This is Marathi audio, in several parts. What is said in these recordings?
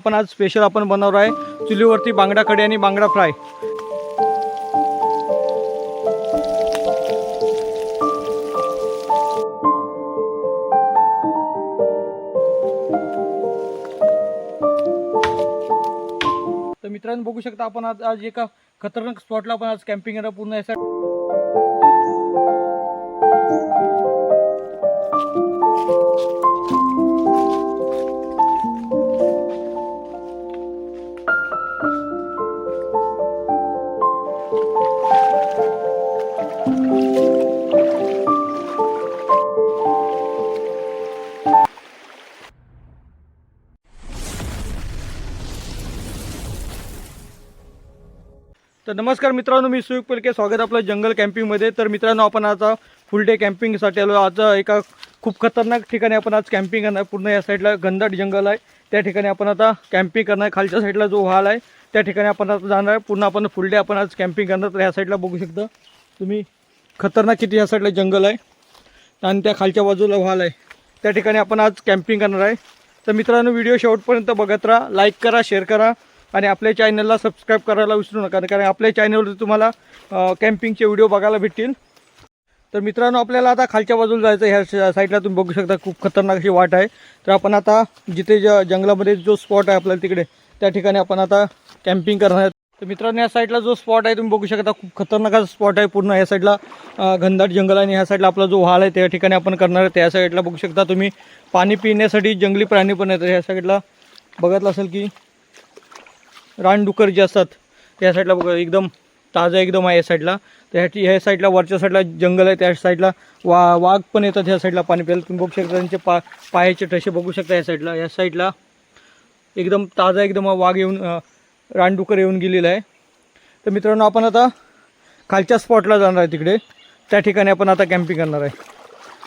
आपण आज स्पेशल आपण बनवणार आहे चुलीवरती बांगडा कढी आणि बांगडा फ्राय. तर मित्रांनो बघू शकता आपण आज आज एका खतरनाक स्पॉटला आपण आज कॅम्पिंग पूर्ण यासाठी नमस्कार मित्रांनो मी सुयुग पलके. स्वागत आपलं जंगल कॅम्पिंगमध्ये तर मित्रांनो आपण आता फुल डे कॅम्पिंगसाठी आलो. आज एका खूप खतरनाक ठिकाणी आपण आज कॅम्पिंग करणार. पूर्ण या साईडला घनदाट जंगल आहे. त्या ठिकाणी आपण आता कॅम्पिंग करणार. खालच्या साईडला जो व्हाल आहे त्या ठिकाणी आपण आता जाणार आहे. पूर्ण आपण फुल डे आपण आज कॅम्पिंग करणार. तर ह्या साईडला बघू शकता तुम्ही खतरनाक किती ह्या साईडला जंगल आहे आणि त्या खालच्या बाजूला व्हाल आहे. त्या ठिकाणी आपण आज कॅम्पिंग करणार आहे. तर मित्रांनो व्हिडिओ शेवटपर्यंत बघत राहा. लाईक करा शेअर करा. आणि आपल्या चॅनलला सबस्क्राईब करायला विसरू नका कारण आपल्या चॅनलवर तुम्हाला कॅम्पिंगचे व्हिडिओ बघायला भेटतील. तर मित्रांनो आपल्याला आता खालच्या बाजूला जायचं ह्या स- साईडला तुम्ही बघू शकता खूप खतरनाक अशी वाट आहे. तर आपण आता जिथे ज जंगलामध्ये जो स्पॉट आहे आपल्याला तिकडे त्या ठिकाणी आपण आता कॅम्पिंग करणार आहे. तर मित्रांनो या साईडला जो स्पॉट आहे तुम्ही बघू शकता खूप खतरनाक स्पॉट आहे पूर्ण. या साईडला घनदाट जंगल आणि ह्या साईडला आपला जो व्हाल आहे त्या ठिकाणी आपण करणार आहे. त्या साईडला बघू शकता तुम्ही पाणी पिण्यासाठी जंगली प्राणी पण आहेत. ह्या साईडला बघितलं असेल की रानडुकर जे असतात त्या साईडला बघा एकदम ताजा एकदम आहे या साईडला त्यासाठी ह्या साईडला वरच्या साईडला जंगल आहे त्या साईडला वा वाघ पण येतात ह्या साईडला पाणी प्यायला. तुम्ही बघू शकता त्यांचे पा पायाचे ठसे बघू शकता या साईडला या साईडला एकदम ताजा एकदम वाघ येऊन रानडुकर येऊन गेलेला आहे. तर मित्रांनो आपण आता खालच्या स्पॉटला जाणार आहे तिकडे. त्या ठिकाणी आपण आता कॅम्पिंग करणार आहे.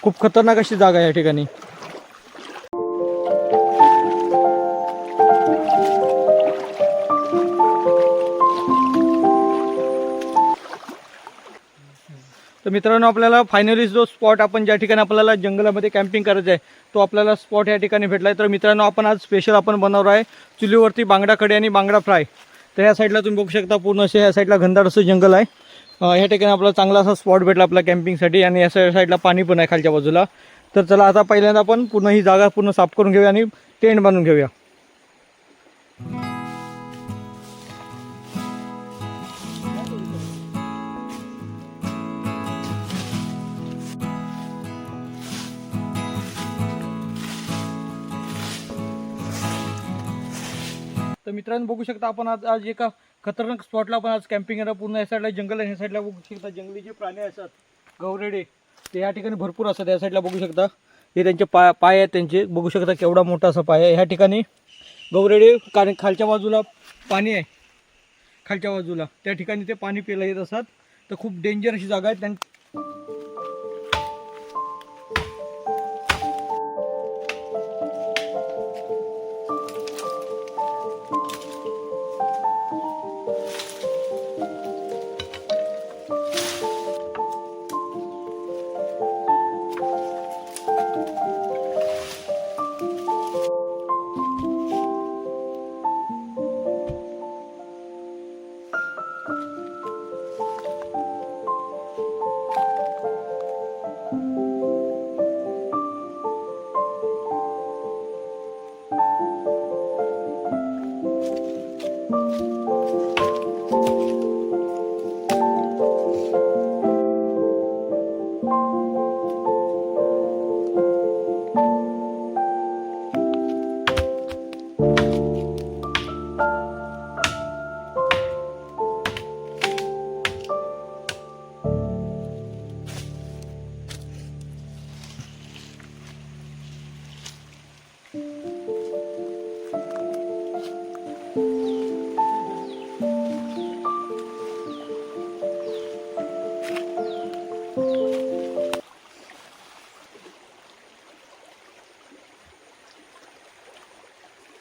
खूप खतरनाक अशी जागा आहे या ठिकाणी. मित्रांनो आपल्याला फायनली जो स्पॉट आपण ज्या ठिकाणी आपल्याला जंगलामध्ये कॅम्पिंग करायचं आहे तो आपल्याला स्पॉट या ठिकाणी भेटला आहे. तर मित्रांनो आपण आज स्पेशल आपण बनवणार आहे चुलीवरती बांगडा कडे आणि बांगडा फ्राय. तर ह्या साईडला तुम्ही बघू शकता पूर्ण असे ह्या साईडला घनदाट असं जंगल आहे. ह्या ठिकाणी आपल्याला चांगला असा स्पॉट भेटला आपल्या कॅम्पिंगसाठी आणि या साईडला पाणी पण आहे खालच्या बाजूला. तर चला आता पहिल्यांदा आपण पूर्ण ही जागा पूर्ण साफ करून घेऊया आणि टेंट बांधून घेऊया. तर मित्रांनो बघू शकता आपण आज आज एका खतरनाक स्पॉटला आपण आज कॅम्पिंग येणार पूर्ण या साईडला जंगल आहे. ह्या साईडला बघू शकता जंगली जे प्राणी असतात गवरेडे ते या ठिकाणी भरपूर असतात. या साईडला बघू शकता. हे त्यांचे पाय पाय आहेत त्यांचे. बघू शकता केवढा मोठा असा पाय आहे. ह्या ठिकाणी गवरेडे कारण खालच्या बाजूला पाणी आहे. खालच्या बाजूला. त्या ठिकाणी ते पाणी प्यायला येत असतात. तर खूप डेंजर अशी जागा आहे. त्यां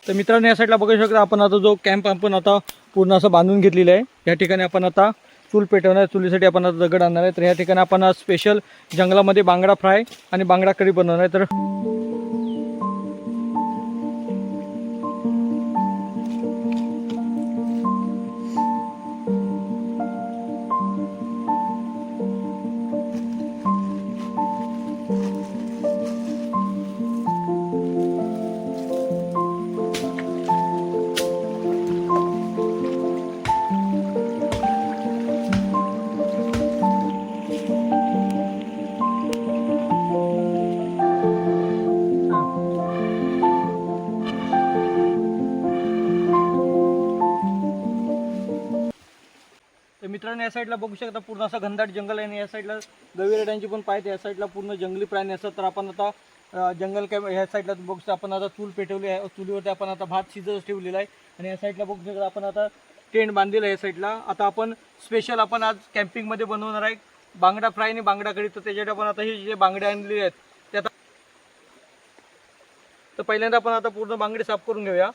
तर मित्रांनो या साईडला बघू शकता आपण आता जो कॅम्प आपण आता पूर्ण असं बांधून घेतलेला आहे या ठिकाणी आपण आता चूल पेटवणार चुलीसाठी आपण आता दगड आणणार आहे. तर या ठिकाणी आपण आज स्पेशल जंगलामध्ये बांगडा फ्राय आणि बांगडा कढी बनवणार आहे. तर कारण या साईडला बघू शकता पूर्ण असं घनदाट जंगल आहे आणि या साईडला गविरेड्यांची पण पाहिजे या साईडला पूर्ण जंगली प्राणी असतात. तर आपण आता जंगल कॅम्प ह्या साईडला बघू शकता आपण आता चूल पेटवली आहे. चुलीवरती आपण आता भात शिजत ठेवलेला आहे. आणि या साईडला बघू शकता आपण आता टेंट बांधलेला आहे या साईडला आता आपण स्पेशल आपण आज कॅम्पिंगमध्ये बनवणार आहे. बांगडा फ्राय आणि बांगडा कढी तर त्याच्यासाठी आपण आता हे जे बांगडे आणलेले आहेत ते आता तर पहिल्यांदा आपण आता पूर्ण बांगडे साफ करून घेऊया.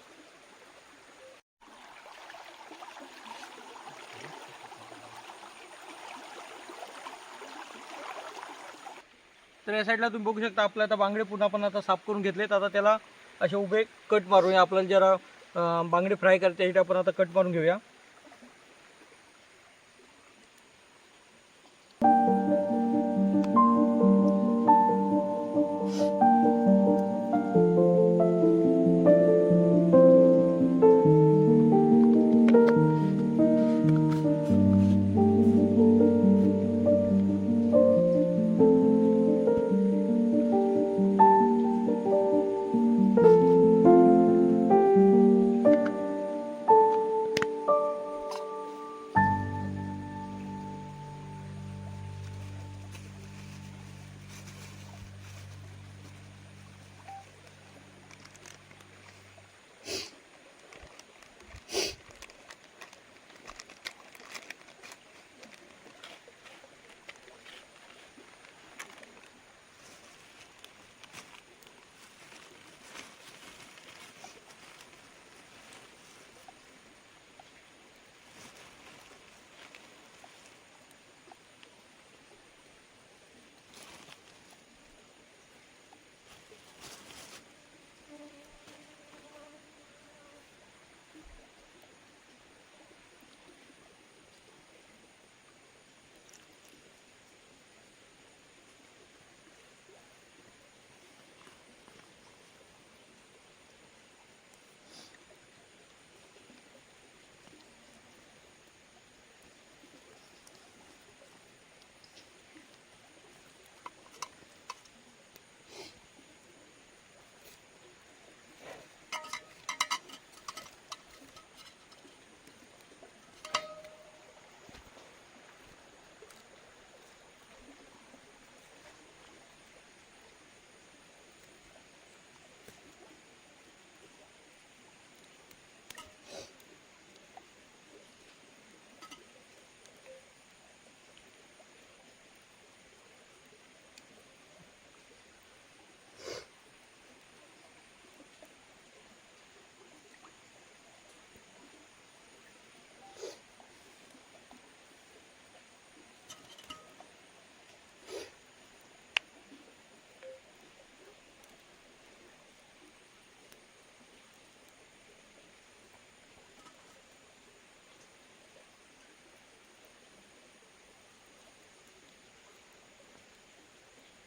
तर या साईडला तुम्ही बघू शकता आपल्या आता बांगडे पूर्ण आपण आता साफ करून घेतलेत. आता त्याला असे उभे कट मारूया. आपल्याला जरा बांगडे फ्राय करायचे आपण आता कट मारून घेऊया.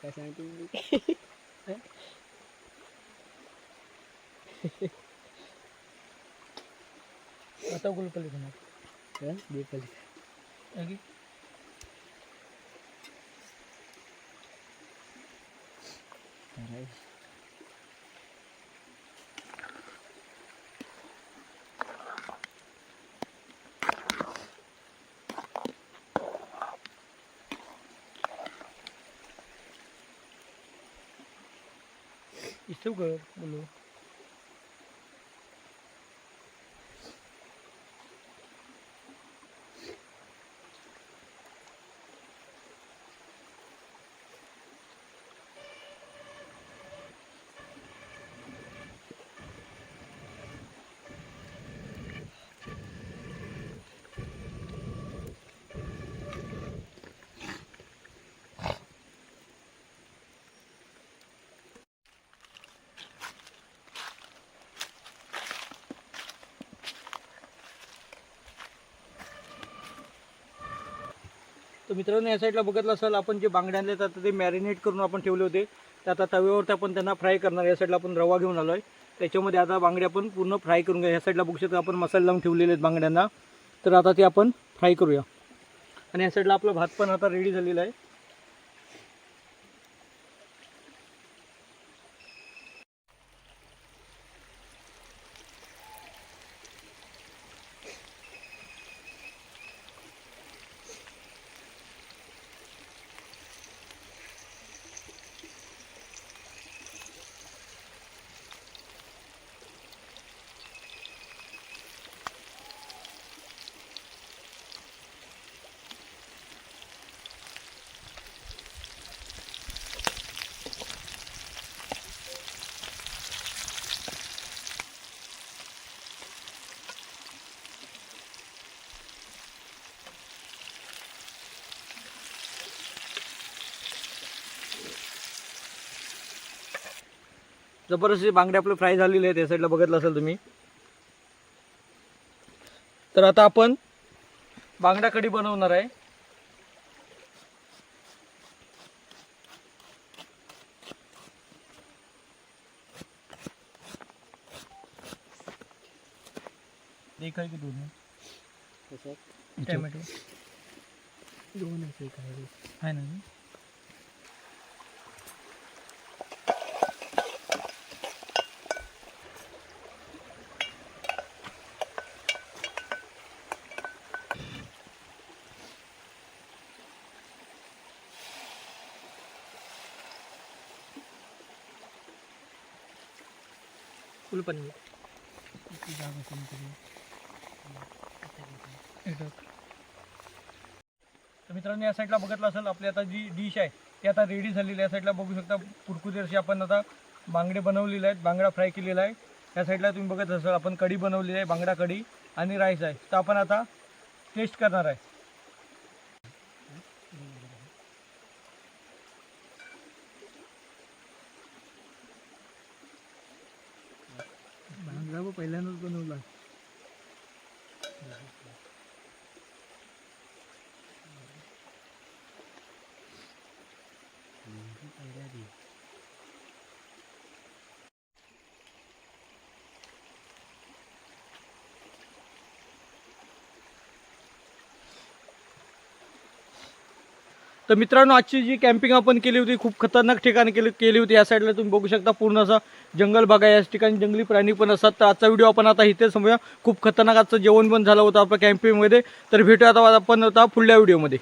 bahasa yang tinggi atau gue lupa lagi kan dia lagi? इस्तव कर तर मित्रांनो या साईडला बघितलं असाल आपण जे बांगडे आणले तर ते मॅरिनेट करून आपण ठेवले होते. ते आता तव्यावरती आपण त्यांना फ्राय करणार. या साईडला आपण रवा घेऊन आलो आहे त्याच्यामध्ये आता बांगडे आपण पूर्ण फ्राय करून घ्या. या साईडला बघू शकतो आपण मसाले लावून ठेवलेले आहेत बांगड्यांना. तर आता ते आपण फ्राय करूया. आणि या साईडला आपला भात पण आता रेडी झालेला आहे. जबरदस्त बांगडे आपले फ्राय झालेले आहेत या साईडला बघितलं असेल तुम्ही. तर आता आपण बांगडा कढी बनवणार आहे. की दोन टॅमॅटो. दोन आहे ना? फुल पण तर मित्रांनो या साईडला बघितलं असेल आपली आता जी डिश आहे ती आता रेडी झालेली आहे. या साईडला बघू शकता कुरकुरी अशी आपण आता बांगडे बनवलेले आहेत. बांगडा फ्राय केलेला आहे. या साईडला तुम्ही बघत असाल आपण कढी बनवलेली आहे बांगडा कढी आणि राईस आहे. तर आपण आता टेस्ट करणार आहे बांगडा पण पहिल्यांदाच बनवला तर मित्रांनो आजची जी कॅम्पिंग आपण केली होती खूप खतरनाक ठिकाणी केली केली होती. या साईडला तुम्ही बघू शकता पूर्ण असं जंगल बघा या ठिकाणी जंगली प्राणी पण असतात. तर आजचा व्हिडिओ आपण आता इथे समजा खूप खतरनाक आजचं जेवण पण झालं होतं आपल्या कॅम्पिंगमध्ये तर भेटूया आता आपण आता पुढल्या व्हिडिओमध्ये